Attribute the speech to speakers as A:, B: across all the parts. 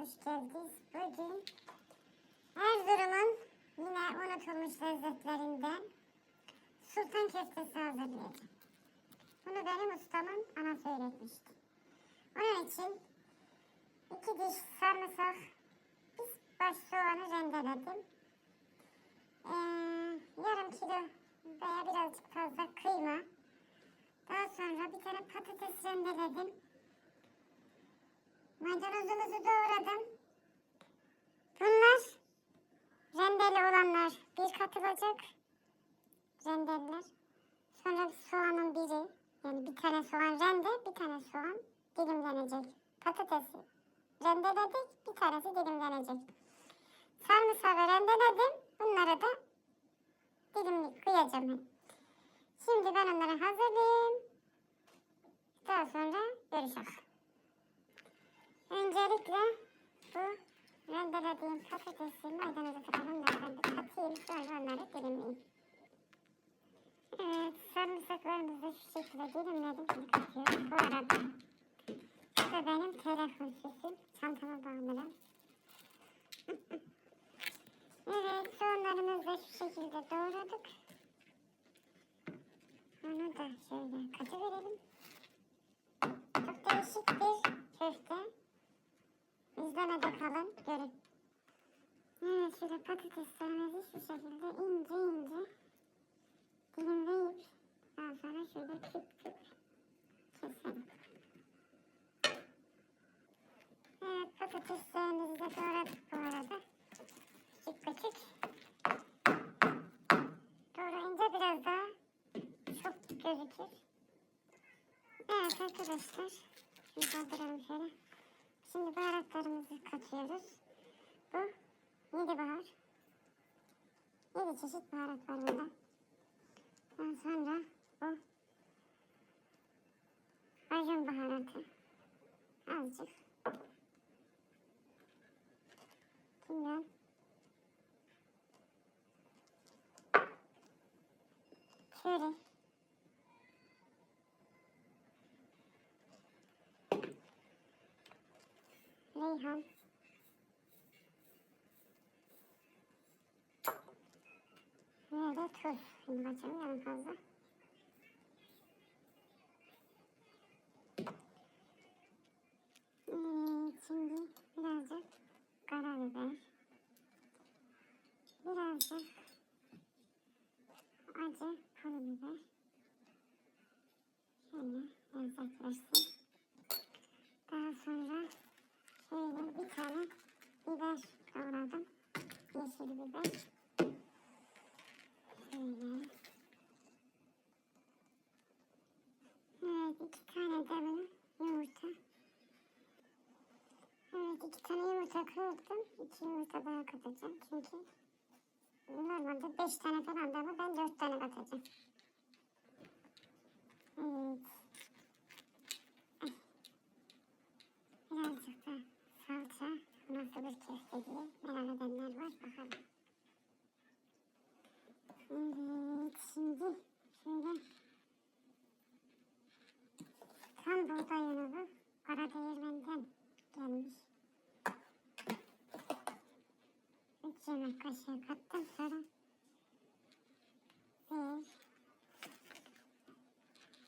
A: hoş geldiniz. Bugün Erzurum'un yine unutulmuş lezzetlerinden sultan köftesi hazırlayacağım. Bunu benim ustamın anası öğretmişti. Onun için iki diş sarımsak, bir baş soğanı rendeledim. Ee, yarım kilo veya birazcık fazla kıyma. Daha sonra bir tane patates rendeledim. Maydanozumuzu doğradım. Bunlar rendeli olanlar bir katılacak. Rendeliler. Sonra soğanın biri yani bir tane soğan rende bir tane soğan dilimlenecek. Patatesi rendeledik bir tanesi dilimlenecek. Sarımsağı rendeledim. Bunları da dilimli kıyacağım. Şimdi ben onları hazırlayayım. Daha sonra görüşürüz. Öncelikle bu rendelediğim patatesi maydanozu falan bir katayım. Sonra onları dilimleyeyim. Evet, sarımsaklarımızı da şu şekilde dilimledim. Şimdi. Bu arada bu da benim telefon sesim. Çantama bağlarım. evet, soğanlarımızı da şu şekilde doğradık. Onu da şöyle katıverelim. Çok değişik bir köfte. İzlemede kalın, görün. Evet, şöyle patateslerimizi şu şekilde ince ince dilimleyip daha sonra şöyle küp küp keselim. Evet, patateslerimizi de doğradık bu arada. Küçük küçük. Doğrayınca biraz daha çok gözükür. Evet arkadaşlar. Şimdi kaldıralım şöyle. Şimdi baharatlarımızı katıyoruz. Bu yedi bahar. Yedi çeşit baharat var bunda. Daha sonra bu ajun baharatı. Azıcık. Kimyon. Reyhan. Ve de tuz. Şimdi bakacağım yarım fazla. Şimdi birazcık karabiber. Birazcık acı pul biber. Şöyle lezzet versin. Daha sonra şöyle bir tane biber doğradım. Yeşil biber. Şöyle. Evet iki tane de böyle yumurta. Evet iki tane yumurta kırdım. İki yumurta daha katacağım. Çünkü normalde beş tane falan da ama ben dört tane katacağım. Evet. Ay. Birazcık da salça nasıl bir köfte diye merak edenler var bakalım. Evet şimdi şöyle tam buğday unu Kara değirmenden gelmiş. Üç yemek kaşığı kattım sonra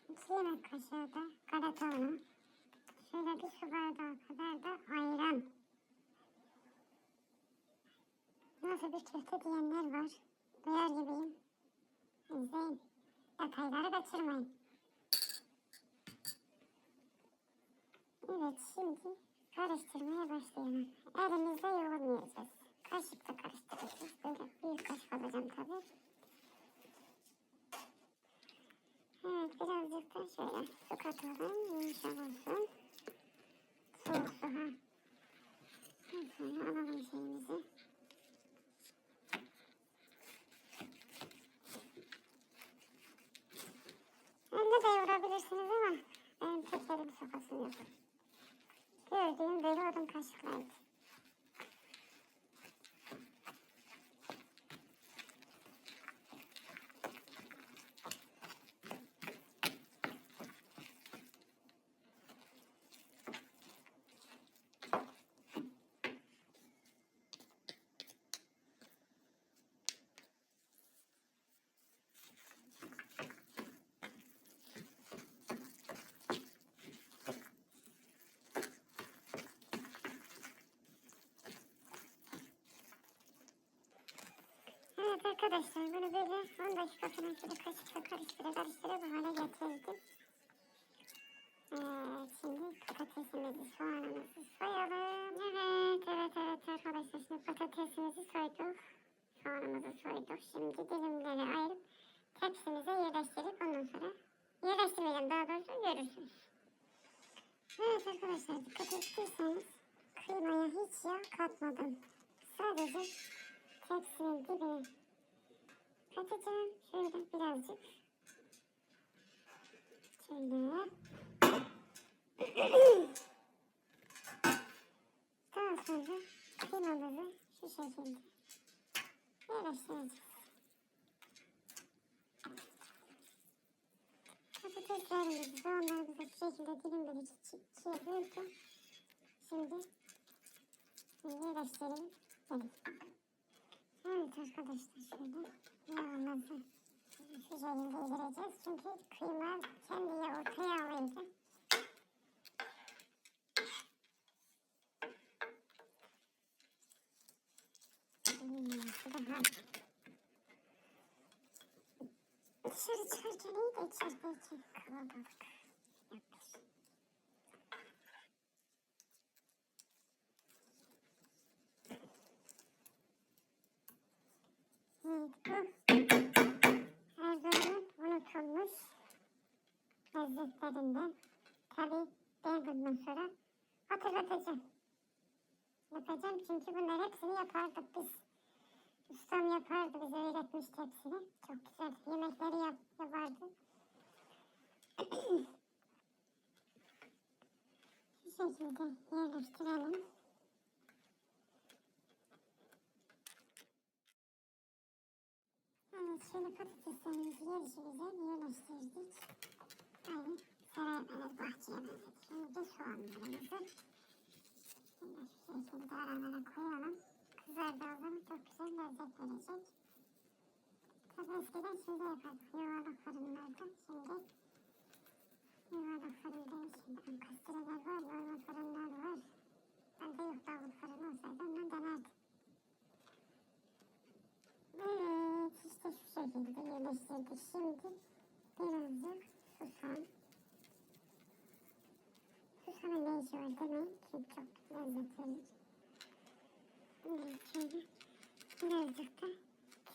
A: bir iki yemek kaşığı da unu. Şöyle bir su bardağı kadar da ayran. Nasıl bir köfte diyenler var. Duyar gibiyim. İzleyin. Detayları kaçırmayın. Evet şimdi karıştırmaya başlayalım. Elimizle yoğurmayacağız. Kaşıkla karıştıracağız. Böyle büyük kaşık alacağım tabii. Evet birazcık da şöyle su katalım. Yumuşak olsun. Soğuk su ha. Sonra alalım şeyimizi. Elle de yoğurabilirsiniz ama benim tek elim sopasını yok. Gördüğüm böyle odun kaşıklardı. Arkadaşlar bunu böyle 10 dakika falan şöyle kaşıkla karıştıra karıştıra bu hale getirdim. Ee, şimdi patatesimizi, soğanımızı soyalım. Evet, evet, evet arkadaşlar şimdi patatesimizi soyduk. Soğanımızı soyduk. Şimdi dilimleri ayırıp tepsimize yerleştirip ondan sonra yerleştirmeyeceğim daha doğrusu görürsünüz. Evet arkadaşlar dikkat ettiyseniz kıymaya hiç yağ katmadım. Sadece tepsinin dibine katacağım. Şöyle birazcık. Şöyle. Daha sonra kıymamızı şu şekilde yerleştireceğiz. Patateslerimizi, soğanlarımızı bu şekilde dilimleri ikiye böldüm. Şimdi yerleştirelim. Evet arkadaşlar şöyle yağımızı şu şekilde yedireceğiz. Çünkü kıyma kendi orta yağlıydı. Dışarı çıkarken iyi de içerideyken kalabalık. Yapmış. Evet, bu Erzurum'un unutulmuş lezzetlerinden. Tabii ben bundan sonra hatırlatacağım. Yapacağım çünkü bunlar hepsini yapardık biz. Ustam yapardı bize öğretmişti hepsini. Çok güzel yemekleri yap, yapardı. Şu şekilde yerleştirelim. Evet şöyle patateslerimizi yarışı güzel yerleştirdik. Aynı sarayımız bahçeye benzedik. Şimdi de soğanlarımızı şöyle şu şekilde aralara koyalım. Kızardığında çok güzel lezzet verecek. Tabii eskiden şöyle yapardık yuvarlak fırınlarda. Şimdi yuvarlak fırın değil şimdi ankastreler var, normal fırınlar var. Ben de yok davul fırın olsaydı ondan denerdim. Evet işte şu şekilde yerleştirdik. Şimdi birazcık Var demeyin çünkü çok lezzet verir. Evet şöyle birazcık da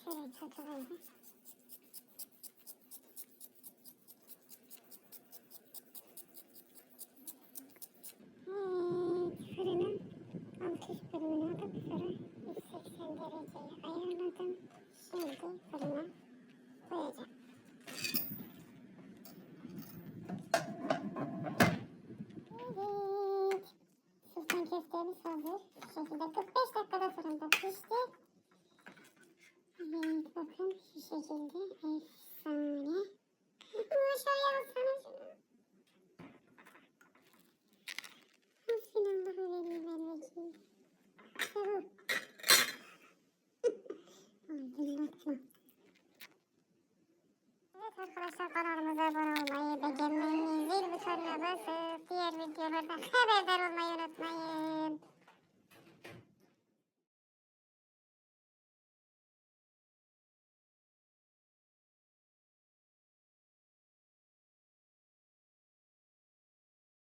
A: şöyle çatılaydı. Evet fırının alt üst bölümünü alıp sonra 180 dereceye ayarladım. Şimdi fırına koyacağım. Evet. Sultan köftemiz hazır. Şu şekilde 45 dakikada fırında pişti. Evet bakın şu şekilde efsane. Aşağıya alsana şunu. Hasbinallahü ve ni'mel vekil. Tamam. Aydınlatma. Evet arkadaşlar kanalımıza abone olmayı, beğenmeyi, zil butonuna basıp diğer videolardan haberdar